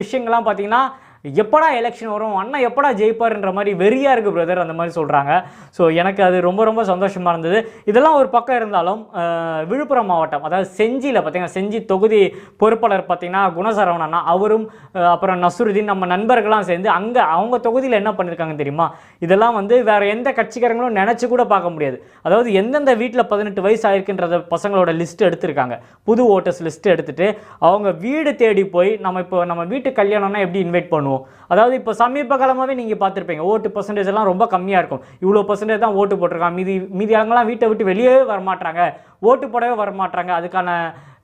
விஷயங்கள்லாம் பார்த்தீங்கன்னா எப்படா எலெக்ஷன் வரும்? அண்ணன் எப்படா ஜெயிப்பார்ன்ற மாதிரி வெறியாக இருக்குது பிரதர் அந்த மாதிரி சொல்கிறாங்க ஸோ எனக்கு அது ரொம்ப ரொம்ப சந்தோஷமாக இருந்தது. இதெல்லாம் ஒரு பக்கம் இருந்தாலும் விழுப்புரம் மாவட்டம் அதாவது செஞ்சியில் பார்த்தீங்கன்னா செஞ்சி தொகுதி பொறுப்பாளர் பார்த்தீங்கன்னா குணசரவணனா அவரும் அப்புறம் நசுருதீன் நம்ம நண்பர்கள்லாம் சேர்ந்து அங்கே அவங்க தொகுதியில் என்ன பண்ணியிருக்காங்க தெரியுமா? இதெல்லாம் வந்து வேறு எந்த கட்சிக்காரங்களும் நினச்சி கூட பார்க்க முடியாது. அதாவது எந்தெந்த வீட்டில் பதினெட்டு வயசு ஆயிருக்குன்றத பசங்களோட லிஸ்ட் எடுத்திருக்காங்க. புது ஓட்டர்ஸ் லிஸ்ட் எடுத்துகிட்டு அவங்க வீடு தேடி போய் நம்ம இப்போ நம்ம வீட்டு கல்யாணம்னா எப்படி இன்வைட் பண்ணுவோம்? அதாவது இப்போ சமீப காலமாகவே நீங்கள் பார்த்துருப்பீங்க ஓட்டு பர்சன்டேஜ் எல்லாம் ரொம்ப கம்மியாக இருக்கும். இவ்வளோ பர்சன்டேஜ் தான் ஓட்டு போட்டிருக்காங்க. மீதி மீதி ஆளுங்கலாம் வீட்டை விட்டு வெளியே வரமாட்டாங்க ஓட்டு போடவே வரமாட்டாங்க அதுக்கான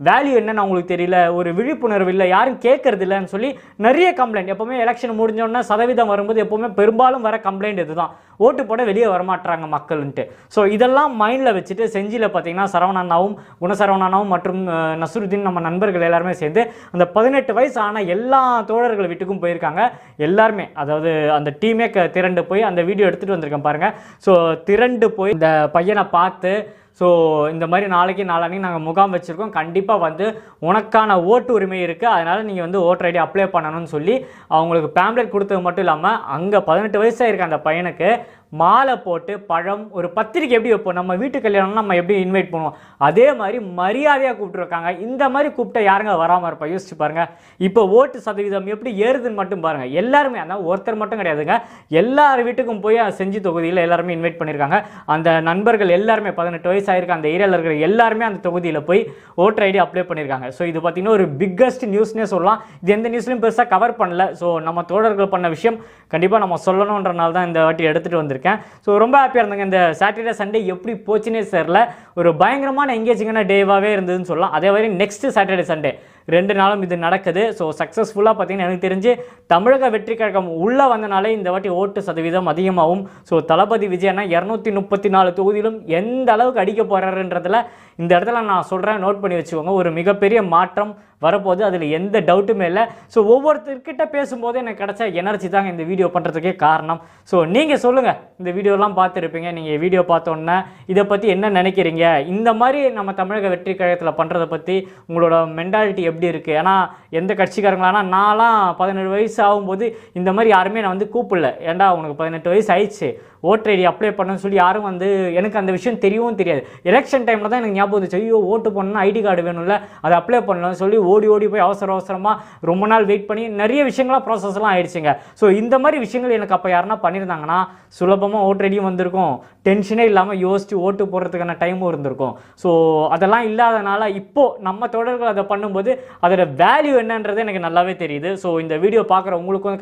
வேல்யூ என்னன்னு அவங்களுக்கு தெரியல ஒரு விழிப்புணர்வு இல்லை யாரும் கேட்கறது இல்லைன்னு சொல்லி நிறைய கம்ப்ளைண்ட் எப்பவுமே எலெக்ஷன் முடிஞ்சோடனே சதவீதம் வரும்போது எப்பவுமே பெரும்பாலும் வர கம்ப்ளைண்ட் இதுதான். ஓட்டு போட வெளியே வரமாட்டாங்க மக்கள்ன்ட்டு. ஸோ இதெல்லாம் மைண்டில் வச்சுட்டு செஞ்சியில் பார்த்தீங்கன்னா சரவணாவும் குணசரவணாவும் மற்றும் நசுருதீன் நம்ம நண்பர்கள் எல்லாருமே சேர்ந்து அந்த பதினெட்டு வயசு ஆன எல்லா தோழர்கள் வீட்டுக்கும் போயிருக்காங்க. எல்லாருமே அதாவது அந்த டீமே திரண்டு போய் அந்த வீடியோ எடுத்துகிட்டு வந்திருக்கேன் பாருங்கள் ஸோ திரண்டு போய் இந்த பையனை பார்த்து ஸோ இந்த மாதிரி நாளைக்கு நாளானைக்கு நாங்கள் முகாம் வச்சுருக்கோம். கண்டிப்பாக வந்து உனக்கான ஓட்டு உரிமை இருக்குது அதனால் நீங்கள் வந்து ஓட்டர் ஐடி அப்ளை பண்ணணும்னு சொல்லி அவங்களுக்கு பேம்லெட் கொடுத்தது மட்டும் இல்லாமல் அங்கே பதினெட்டு வயசாக இருக்க அந்த பையனுக்கு மாலை போட்டு பழம் ஒரு பத்திரிக்கை எப்படி வைப்போம்? நம்ம வீட்டு கல்யாணம்னா நம்ம எப்படி இன்வைட் பண்ணுவோம்? அதே மாதிரி மரியாதையாக கூப்பிட்டுருக்காங்க. இந்த மாதிரி கூப்பிட்டா யாருங்க வராமல் இருப்பா? யோசிச்சு பாருங்கள் இப்போ ஓட்டு சதவீதம் எப்படி ஏறுதுன்னு மட்டும் பாருங்கள் எல்லாருமே அதான் ஒருத்தர் மட்டும் கிடையாதுங்க. எல்லார் வீட்டுக்கும் போய் செஞ்சு தொகுதியில் எல்லாருமே இன்வைட் பண்ணியிருக்காங்க அந்த நண்பர்கள் எல்லாருமே பதினெட்டு வயசு ஆயிருக்க அந்த ஏரியாவில் இருக்கிற எல்லாருமே அந்த தொகுதியில் போய் ஓட்டர் ஐடி அப்ளை பண்ணியிருக்காங்க ஸோ இது பார்த்தீங்கன்னா ஒரு பிக்கஸ்ட் நியூஸ்னே சொல்லலாம். இது எந்த நியூஸ்லையும் பெருசாக கவர் பண்ணல. ஸோ நம்ம தோழர்கள் பண்ண விஷயம் கண்டிப்பாக நம்ம சொல்லணுன்றனால தான் இந்த வாட்டி எடுத்துகிட்டு வந்திருக்கேன் ஸோ ரொம்ப ஹாப்பியாக இருந்தாங்க. இந்த சாட்டர்டே சண்டே எப்படி போச்சுன்னே தெரில ஒரு பயங்கரமான எங்கேஜிங்கான டேவாகவே இருந்ததுன்னு சொல்லலாம். அதே மாதிரி நெக்ஸ்ட் சாட்டர்டே சண்டே ரெண்டு நாளும் இது நடக்குது. ஸோ சக்ஸஸ்ஃபுல்லாக பார்த்தீங்கன்னா எனக்கு தெரிஞ்சு தமிழக வெற்றி கழகம் உள்ளே வந்தனாலே இந்த வாட்டி ஓட்டு சதவீதம் அதிகமாகும். ஸோ தளபதி விஜயனா இரநூத்தி முப்பத்தி நாலு தொகுதியிலும் எந்த அளவுக்கு அடிக்க போகிறாருன்றதில் இந்த இடத்துல நான் சொல்கிறேன் நோட் பண்ணி வச்சுக்கோங்க. ஒரு மிகப்பெரிய மாற்றம் வரப்போகுது. அதில் எந்த டவுட்டுமே இல்லை. ஸோ ஒவ்வொருத்தர்கிட்ட பேசும்போது எனக்கு கிடச்ச எனர்ஜி தாங்க இந்த வீடியோ பண்ணுறதுக்கே காரணம். ஸோ நீங்கள் சொல்லுங்கள் இந்த வீடியோலாம் பார்த்துருப்பீங்க. நீங்கள் வீடியோ பார்த்தோன்னே இதை பற்றி என்ன நினைக்கிறீங்க? இந்த மாதிரி நம்ம தமிழக வெற்றி கழகத்தில் பண்ணுறதை பற்றி உங்களோட மென்டாலிட்டி எப்படி இருக்குது ஏன்னா எந்த கட்சிக்காரங்களானா நான்லாம் பதினேழு வயசு ஆகும்போது இந்த மாதிரி யாருமே நான் வந்து கூப்பிடல. ஏன்டா உனக்கு பதினெட்டு வயசு ஆயிடுச்சு. ஓட்டர் ஐடி அப்ளை பண்ணணும்னு சொல்லி யாரும் வந்து எனக்கு அந்த விஷயம் தெரியவும் தெரியாது. எலெக்ஷன் டைமில் தான் எனக்கு ஞாபகம் வந்துச்சு. ஐயோ ஓட்டு போடணும்னா ஐடி கார்டு வேணும்ல அதை அப்ளை பண்ணலாம்னு சொல்லி ஓடி ஓடி போய் அவசர அவசரமாக ரொம்ப நாள் வெயிட் பண்ணி நிறைய விஷயங்களாம் ப்ராசஸ்லாம் ஆயிடுச்சுங்க. ஸோ இந்த மாதிரி விஷயங்கள் எனக்கு அப்போ யாருன்னா பண்ணியிருந்தாங்கன்னா சுலபமாக ஓட்டர் ஐடியும் வந்திருக்கும். டென்ஷனே இல்லாமல் யோசித்து ஓட்டு போடுறதுக்கான டைமும் இருந்திருக்கும். ஸோ அதெல்லாம் இல்லாதனால இப்போது நம்ம தொடர்கள் அதை பண்ணும்போது அதோட வேல்யூ என்னன்றது எனக்கு நல்லாவே தெரியுது. ஸோ இந்த வீடியோ பார்க்குற உங்களுக்கும்